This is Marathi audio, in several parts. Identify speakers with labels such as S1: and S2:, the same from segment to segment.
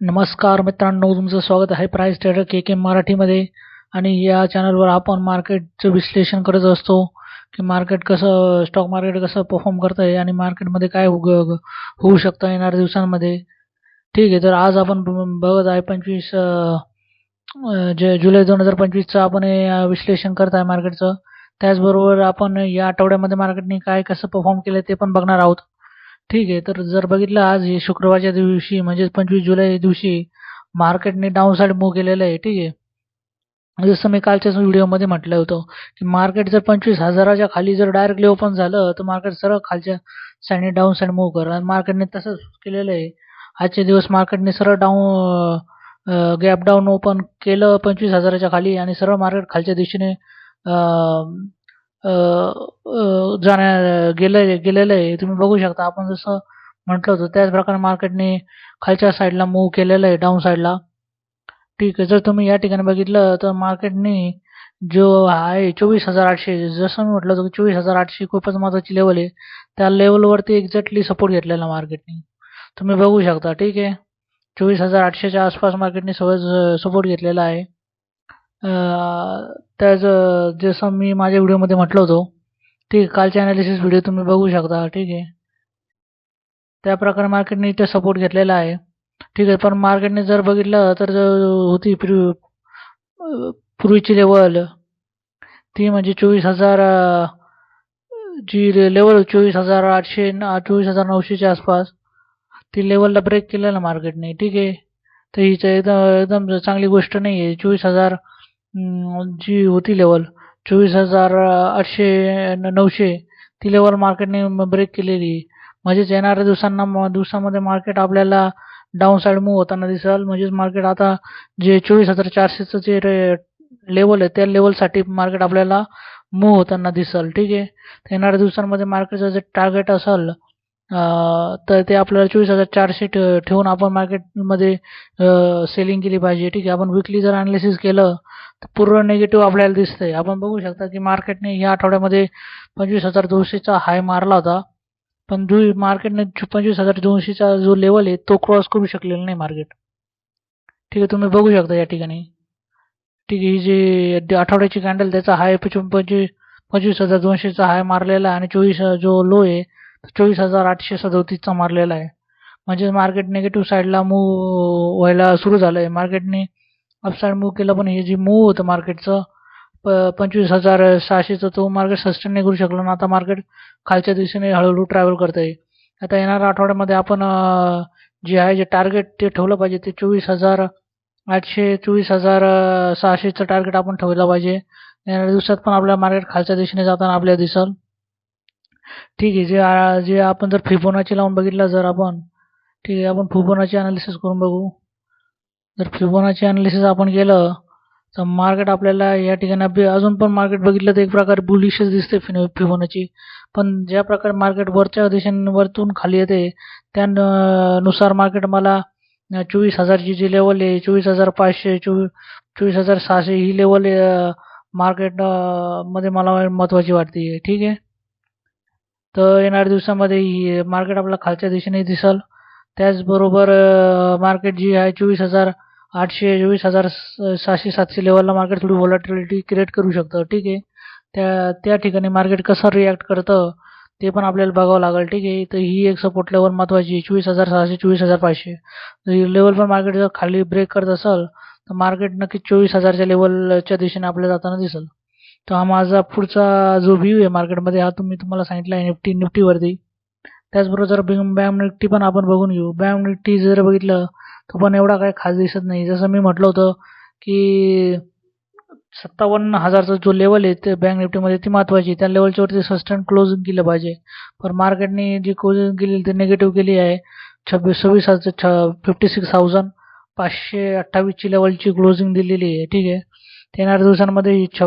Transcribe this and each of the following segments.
S1: नमस्कार मित्रांनो तुमचं स्वागत आहे प्राईस ट्रेडर के के मराठीमध्ये. आणि या चॅनलवर आपण मार्केटचं विश्लेषण करत असतो की मार्केट कसं स्टॉक मार्केट कसं परफॉर्म करतं आहे आणि मार्केटमध्ये काय होऊ शकतं येणाऱ्या दिवसांमध्ये. ठीक आहे तर आज आपण ब- बघत आहे पंचवीस जे जुलै दोन हजार पंचवीसचं आपण विश्लेषण करत आहे मार्केटचं त्याचबरोबर आपण या आठवड्यामध्ये मार्केटने काय कसं परफॉर्म केलं ते पण बघणार आहोत. ठीक आहे. तर जर बघितलं आज हे शुक्रवारच्या दिवशी म्हणजेच पंचवीस जुलै दिवशी मार्केटने डाऊन साईड मूव्ह केलेलं आहे. ठीक आहे. जसं मी कालच्याच व्हिडिओमध्ये म्हटलं होतं की मार्केट जर पंचवीस हजाराच्या खाली जर डायरेक्टली ओपन झालं तर मार्केट सरळ खालच्या साईडने डाऊन साईड मूव्ह कर आणि मार्केटने तसंच केलेलं आहे. आजचे दिवस मार्केटने सरळ डाऊन गॅप डाऊन ओपन केलं पंचवीस हजाराच्या खाली आणि सरळ मार्केट खालच्या दिशेने जाण्या गेलं गेलेलं आहे. तुम्ही बघू शकता. आपण जसं म्हटलं होतं त्याचप्रकारे मार्केटने खालच्या साईडला मूव्ह केलेलं आहे डाऊन साईडला. ठीक आहे. जर तुम्ही या ठिकाणी बघितलं तर मार्केटने जो आहे चोवीस हजार आठशे जसं मी म्हटलं होतं की चोवीस हजार आठशे खूपच महत्त्वाची लेवल आहे. त्या लेवलवरती एक्झॅक्टली सपोर्ट घेतलेला मार्केटने. तुम्ही बघू शकता. ठीक आहे. चोवीस हजार आठशेच्या आसपास मार्केटने सहज सपोर्ट घेतलेला आहे. त्याचं जसं मी माझ्या व्हिडिओमध्ये म्हटलं होतो ठीक आहे कालचे ॲनालिसिस व्हिडिओ तुम्ही बघू शकता ठीक आहे. त्याप्रकारे मार्केटने इथे सपोर्ट घेतलेला आहे. ठीक आहे पण मार्केटने जर बघितलं तर होती पूर्वी पूर्वीची लेवल ती म्हणजे चोवीस हजार जी लेवल चोवीस हजार आठशे चोवीस हजार नऊशेच्या आसपास ती लेवलला ब्रेक केलेलं मार्केटने ठीक आहे. तर हिचं एकदम एकदम चांगली गोष्ट नाही आहे चोवीस हजार जी होती लेवल चोवीस हजार आठशे नऊशे ती लेवल मार्केटने ब्रेक केलेली. म्हणजेच येणाऱ्या दिवसांना दिवसामध्ये मार्केट आपल्याला डाऊन साईड मूव्ह होताना दिसेल. म्हणजेच मार्केट आता जे चोवीस हजार चारशेचं जे रे लेवल आहे त्या लेवलसाठी मार्केट आपल्याला मूव्ह होताना दिसेल. ठीक आहे? येणाऱ्या दिवसांमध्ये मार्केटचं जे टार्गेट असेल तर ते आपल्याला चोवीस हजार चारशे ठेवून आपण मार्केटमध्ये सेलिंग केली पाहिजे. ठीक आहे? आपण विकली जर ॲनालिसिस केलं पूर्ण निगेटिव्ह आपल्याला दिसतंय. आपण बघू शकता की मार्केटने या आठवड्यामध्ये पंचवीस हजार दोनशेचा हाय मारला होता. पण जो मार्केटने पंचवीस हजार दोनशेचा जो लेवल आहे तो क्रॉस करू शकलेला नाही मार्केट ठीक आहे तुम्ही बघू शकता या ठिकाणी. ठीक आहे ही जी आठवड्याची कॅन्डल त्याचा हाय पंचवीस पंचवीस हजार दोनशेचा हाय मारलेला आहे आणि चोवीस जो लो आहे चोवीस हजार आठशे सदोतीसचा मारलेला आहे. म्हणजे मार्केट निगेटिव्ह साईडला मूव व्हायला सुरू झालं आहे मार्केटने अपसाईड मूव्ह केलं पण हे जे मूव्ह होतं मार्केटचं प पंचवीस हजार सहाशेचं तो मार्केट सस्टेन नाही करू शकलो ना आता मार्केट खालच्या दिशेने हळूहळू ट्रॅव्हल करतं आहे आता येणाऱ्या आठवड्यामध्ये आपण जे आहे जे टार्गेट ते ठेवलं पाहिजे ते चोवीस हजार आठशे चोवीस हजार सहाशेचं टार्गेट आपण ठेवलं पाहिजे. येणाऱ्या दिवसात पण आपल्या मार्केट खालच्या दिशेने जाताना आपल्याला दिसल. ठीक आहे जे जे आपण जर फिबोनाची लावून बघितलं जर आपण ठीक आहे आपण फिबोनाची ॲनालिसिस करून बघू. जर फिबोनाची ॲनालिसिस आपण केलं तर मार्केट आपल्याला या ठिकाणी अजून पण मार्केट बघितलं तर एक प्रकारे बुलिशच दिसते फिनो फिबोनाची पण ज्या प्रकारे मार्केट वरच्या दिशांवरतून खाली येते त्यानुसार मार्केट मला चोवीस हजारची जी लेवल आहे चोवीस हजार पाचशे चोवी चोवीस हजार सहाशे ही लेवल मार्केटमध्ये मला महत्त्वाची वाटते. ठीक आहे? तर येणाऱ्या दिवसामध्ये ही मार्केट आपल्या खालच्या दिशेने दिसल. त्याचबरोबर मार्केट जी आहे चोवीस हजार आठशे चोवीस हजार सहाशे सातशे लेवलला मार्केट थोडी व्हॉलाटिलिटी क्रिएट करू शकतं. ठीक आहे. त्या त्या ठिकाणी मार्केट कसं रिॲक्ट करतं ते पण आपल्याला बघावं लागेल. ठीक आहे. तर ही एक सपोर्ट लेवल महत्त्वाची आहे. चोवीस हजार सहाशे चोवीस हजार पाचशे. ही लेवल पण मार्केट जर खाली ब्रेक करत असेल तर मार्केट नक्कीच चोवीस हजारच्या लेवलच्या दिशेने आपल्याला जाताना दिसेल. तर हा माझा पुढचा जो व्ह्यू आहे मार्केटमध्ये हा तुम्ही तुम्हाला सांगितला आहे निफ्टी निफ्टीवरती. त्याचबरोबर जर बॅम निफ्टी पण आपण बघून घेऊ. बॅम निफ्टी जर बघितलं तो पण एवढा काही खास दिसत नाही. जसं मी म्हटलं होतं की सत्तावन्न हजारचा जो लेवल आहे ते बँक निफ्टीमध्ये ती महत्त्वाची त्या लेवलच्या वरती सस्टेन क्लोजिंग केलं पाहिजे. पण मार्केटने जी क्लोजिंग केली ती निगेटिव्ह केली आहे. छब्बीस सव्वीस हजार छ फिफ्टी सिक्स थाउजंड पाचशे अठ्ठावीसची लेवलची क्लोजिंग दिलेली आहे. ठीक आहे? येणाऱ्या दिवसांमध्ये ही छ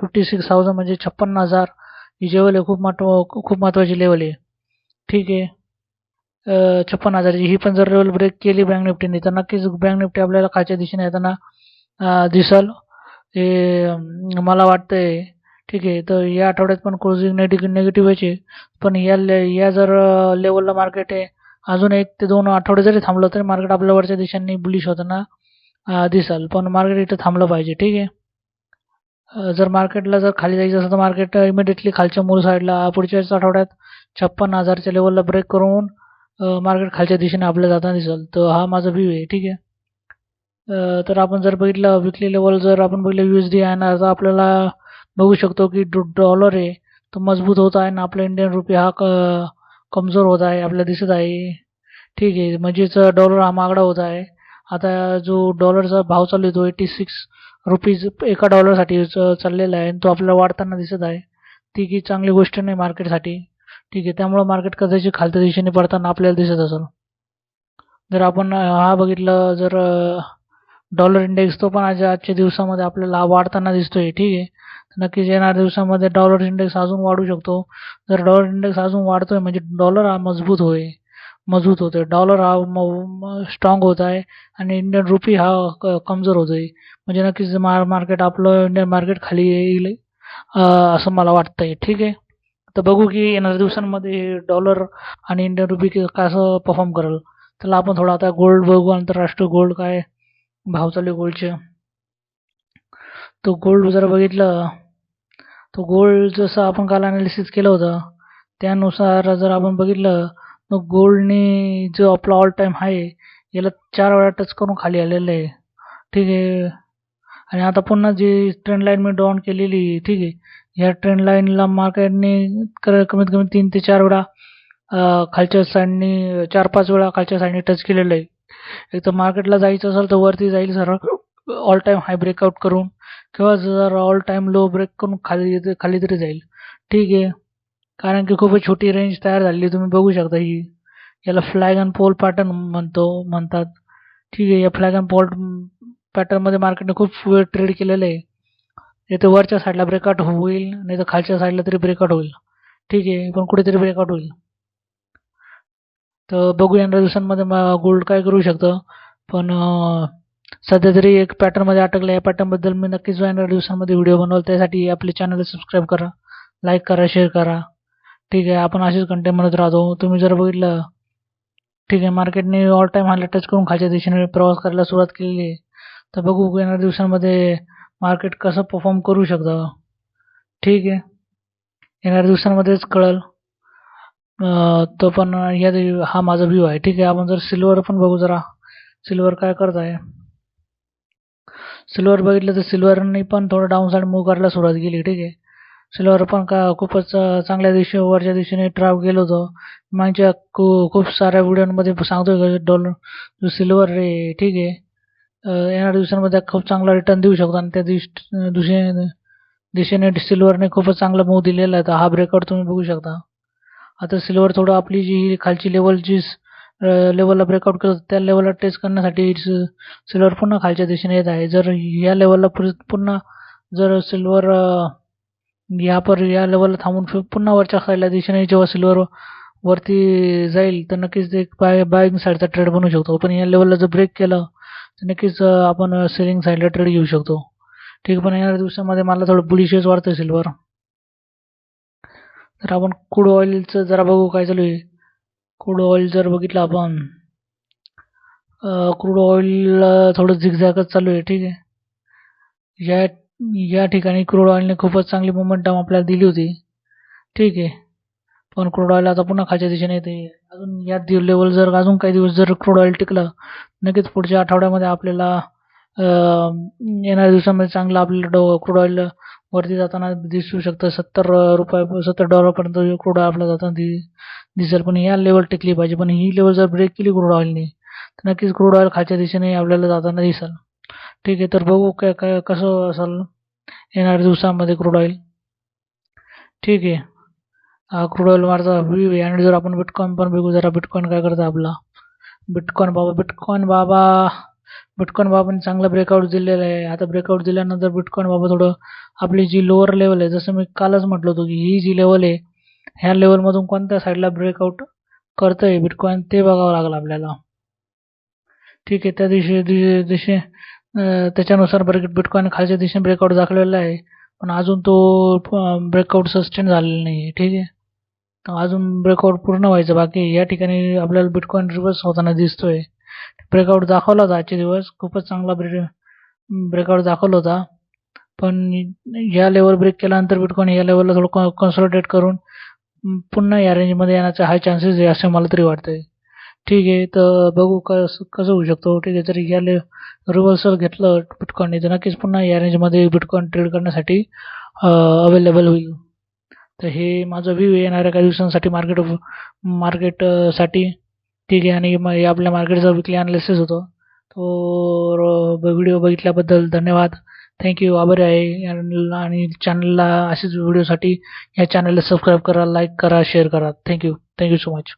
S1: फिफ्टी सिक्स थाउजंड म्हणजे छप्पन्न हजार ही लेवल आहे खूप महत्त्व खूप महत्त्वाची लेवल आहे. ठीक आहे? छप्पन्न हजाराची. ही पण जर लेवल ब्रेक केली बँक निफ्टीने तर नक्कीच बँक निफ्टी आपल्याला खालच्या दिशेने येताना दिसल. हे मला वाटतं आहे ठीक आहे तर या आठवड्यात पण क्लोजिंग नेटिव्ह निगेटिव्ह यायचे पण या ले या जर लेवलला मार्केट आहे अजून एक ते दोन आठवडे जरी थांबलं तरी मार्केट आपल्या वरच्या दिशांनी बुलिश होताना दिसल. पण मार्केट इथं थांबलं पाहिजे. ठीक आहे? जर मार्केटला जर खाली जायचं असेल तर मार्केट इमिडिएटली खालच्या मूळ साईडला पुढच्याच आठवड्यात छप्पन हजारच्या लेवलला ब्रेक करून मार्केट खालच्या दिशेने आपल्याला जाताना दिसेल. तर हा माझा व्ह्यू आहे ठीक आहे? तर आपण जर बघितलं विकली लेवल जर आपण बघितलं यू एस डी आहे ना तर आपल्याला बघू शकतो की डॉलर आहे तो मजबूत होत आहे ना आपला इंडियन रुपी हा क कमजोर होत आहे आपल्याला दिसत आहे. ठीक आहे म्हणजेच डॉलर हा महागडा होत आहे. आता जो डॉलरचा भाव चालू आहे तो एटी सिक्स रुपीज एका डॉलरसाठी च- चाललेला आहे तो आपल्याला वाढताना दिसत आहे. ती की चांगली गोष्ट नाही मार्केटसाठी. ठीक आहे त्यामुळं मार्केट कदाचित खालच्या दिशेने पडताना आपल्याला दिसत असेल. जर आपण हा बघितलं जर डॉलर इंडेक्स तो पण आज आजच्या दिवसामध्ये आपल्याला वाढताना दिसतोय ठीक आहे. नक्कीच येणाऱ्या दिवसामध्ये डॉलर इंडेक्स अजून वाढू शकतो. जर डॉलर इंडेक्स अजून वाढतोय म्हणजे डॉलर हा मजबूत होय मजबूत होतोय. डॉलर हा स्ट्रॉंग होत आहे आणि इंडियन रुपी हा क- कमजोर होतोय. म्हणजे नक्कीच मार मार्केट आपलं इंडियन मार्केट खाली येईल असं मला वाटतंय ठीक आहे. तर बघू की येणाऱ्या दिवसांमध्ये डॉलर आणि इंडियन रुपी कसं परफॉर्म करेल. त्याला आपण थोडं आता गोल्ड बघू आंतरराष्ट्रीय गोल्ड काय भाव चालू आहे गोल्डचे तो गोल्ड जर बघितलं तो गोल्ड जसं आपण काल अनालिसिस केलं होतं त्यानुसार जर आपण बघितलं तर गोल्डने जो आपला ऑल टाईम आहे याला चार वेळा टच करून खाली आलेलं आहे. ठीक आहे. आणि आता पुन्हा जी ट्रेंड लाईन मी डॉन केलेली ठीक आहे या ट्रेंड लाईनला मार्केटने कर कमीत कमी तीन ते चार वेळा खालच्या साईडनी चार पाच वेळा खालच्या साईडनी टच केलेलं आहे. एक तर मार्केटला जायचं असेल तर वरती जाईल सरळ ऑल टाईम हाय ब्रेकआउट करून किंवा जर ऑल टाईम लो ब्रेक करून खाली खाली तरी जाईल. ठीक आहे. कारण की खूपच छोटी रेंज तयार झालेली तुम्ही बघू शकता ही. याला फ्लॅग अँड पोल पॅटर्न म्हणतो म्हणतात. ठीक आहे. या फ्लॅग अँड पोल पॅटर्नमध्ये मार्केटने खूप वेळ ट्रेड केलेलं आहे. इथे वरच्या साईडला ब्रेकआउट होईल नाही तर खालच्या साईडला तरी ब्रेकआउट होईल. ठीक आहे पण कुठेतरी ब्रेकआउट होईल. तर बघू येणाऱ्या दिवसांमध्ये गोल्ड काय करू शकतं. पण सध्या तरी एक पॅटर्नमध्ये अटकलं या पॅटर्नबद्दल मी नक्कीच येणाऱ्या दिवसांमध्ये व्हिडिओ बनवल. त्यासाठी आपले चॅनल सबस्क्राईब करा लाईक करा शेअर करा. ठीक आहे आपण असेच कंटेंट म्हणत राहतो. तुम्ही जर बघितलं ठीक आहे मार्केटने ऑल टाईम हायला टच करून खालच्या दिशेने प्रवास करायला सुरुवात केलेली आहे. तर बघू येणाऱ्या दिवसांमध्ये मार्केट कसं परफॉर्म करू शकतं? ठीक आहे. येणाऱ्या दिवसांमध्येच कळेल. तो पण या हा माझा व्ह्यू आहे. ठीक आहे आपण जर सिल्वर पण बघू जरा. सिल्वर काय करत आहे सिल्वर बघितलं तर सिल्वरने पण थोडं डाऊन साईड मूव्ह करायला सुरुवात केली. ठीक आहे. सिल्वर पण का खूपच चांगल्या दिवशी वरच्या दिशेने ट्रॅव्ह गेलो होतो. माझ्या खूप साऱ्या व्हिडिओमध्ये सांगतोय का डॉलर सिल्वर रे ठीक आहे. येणाऱ्या दिवसांमध्ये खूप चांगला रिटर्न देऊ शकतो आणि त्या दिश दिशेने दिशेने सिल्वरने खूपच चांगला मूव दिलेला आहे. तर हा ब्रेकआउट तुम्ही बघू शकता. आता सिल्वर थोडं आपली जी खालची लेवल जी लेवलला ब्रेकआउट करत त्या लेवलला टेस्ट करण्यासाठी सिल्वर पुन्हा खालच्या दिशेने येत आहे. जर या लेवलला पुन्हा जर सिल्वर या पर या लेवलला थांबून पुन्हा वरच्या खायला दिशेने जेव्हा सिल्वर वरती जाईल तर नक्कीच ते एक बाय बायिंग साईडचा ट्रेड बनवू शकतो. पण या लेवलला जर ब्रेक केलं तर नक्कीच आपण सेलिंग साईडला ट्रेड घेऊ शकतो. ठीक पण येणाऱ्या दिवसामध्ये मला थोडं बुलिशेस वाढतं सिल्वर तर आपण क्रूड ऑइलचं जरा बघू काय चालू आहे. क्रूड ऑइल जर बघितलं आपण क्रूड ऑइल थोडं झिगझॅगच चालू आहे ठीक आहे. या या ठिकाणी क्रूड ऑइलने खूपच चांगली मोमेंटम आपल्याला दिली होती. ठीक आहे. पण क्रूड ऑइल आता पुन्हा खालच्या दिशेने येते अजून या लेवल जर अजून काही दिवस जर क्रूड ऑइल टिकलं नक्कीच पुढच्या आठवड्यामध्ये आपल्याला येणाऱ्या दिवसामध्ये चांगलं आपल्याला डो क्रूड ऑइल वरती जाताना दिसू शकतं. सत्तर रुपये सत्तर डॉलरपर्यंत क्रूड ऑइल आपल्याला जाताना दि दिसेल. पण या लेवल टिकली पाहिजे. पण ही लेवल जर ब्रेक केली क्रूड ऑइलने तर नक्कीच क्रूड ऑइल खालच्या दिशेने आपल्याला जाताना दिसेल. ठीक आहे तर बघू काय काय कसं असेल येणाऱ्या दिवसामध्ये क्रूड ऑइल ठीक आहे. क्रूड ऑइल मारचा व्ह्यू आहे आणि जर आपण बिटकॉईन पण बघू जरा बिटकॉईन काय करतं आपला? बिटकॉईन बाबा बिटकॉईन बाबा. बिटकॉईन बाबाने चांगला ब्रेकआउट दिलेला आहे. आता ब्रेकआउट दिल्यानंतर बिटकॉईन बाबा थोडं आपली जी लोअर लेवल आहे जसं मी कालच म्हटलं होतं की ही जी लेवल आहे ह्या लेवलमधून कोणत्या साईडला ब्रेकआउट करतं आहे बिटकॉईन ते बघावं लागलं आपल्याला. ठीक आहे त्या दिवशी दिवशी दिशे त्याच्यानुसार ब्रेक बिटकॉईन खालच्या दिशेने ब्रेकआउट दाखवलेला आहे. पण अजून तो ब्रेकआउट सस्टेन झालेला नाही आहे. ठीक आहे? अजून ब्रेकआउट पूर्ण व्हायचं. बाकी या ठिकाणी आपल्याला बिटकॉईन रिव्हर्स होताना दिसतोय. ब्रेकआउट दाखवला होता आजचे दिवस. खूपच चांगला ब्रे ब्रेकआउट दाखवला होता. पण या लेवल ब्रेक केल्यानंतर बिटकॉइन या लेवलला थोडं कॉन्सन्ट्रेट करून पुन्हा या रेंजमध्ये येण्याचे हाय चान्सेस आहे असे मला तरी वाटतंय. ठीक आहे तर बघू कसं कसं होऊ शकतो. ठीक आहे तरी या ले रिव्हर्सल घेतलं बिटकॉईनने तर नक्कीच पुन्हा या रेंजमध्ये बिटकॉईन ट्रेड करण्यासाठी अवेलेबल होईल. तर हे माझं व्ह्यू येणाऱ्या काही दिवसांसाठी मार्केट मार्केटसाठी ठीक आहे. आणि मग आपल्या मार्केटचा विकली अनालिसिस होतं. तो व्हिडिओ बघितल्याबद्दल धन्यवाद. थँक्यू आभारी आहे. आणि चॅनलला असेच व्हिडिओसाठी या चॅनलला सबस्क्राईब करा लाईक करा शेअर करा. Thank you thank you so much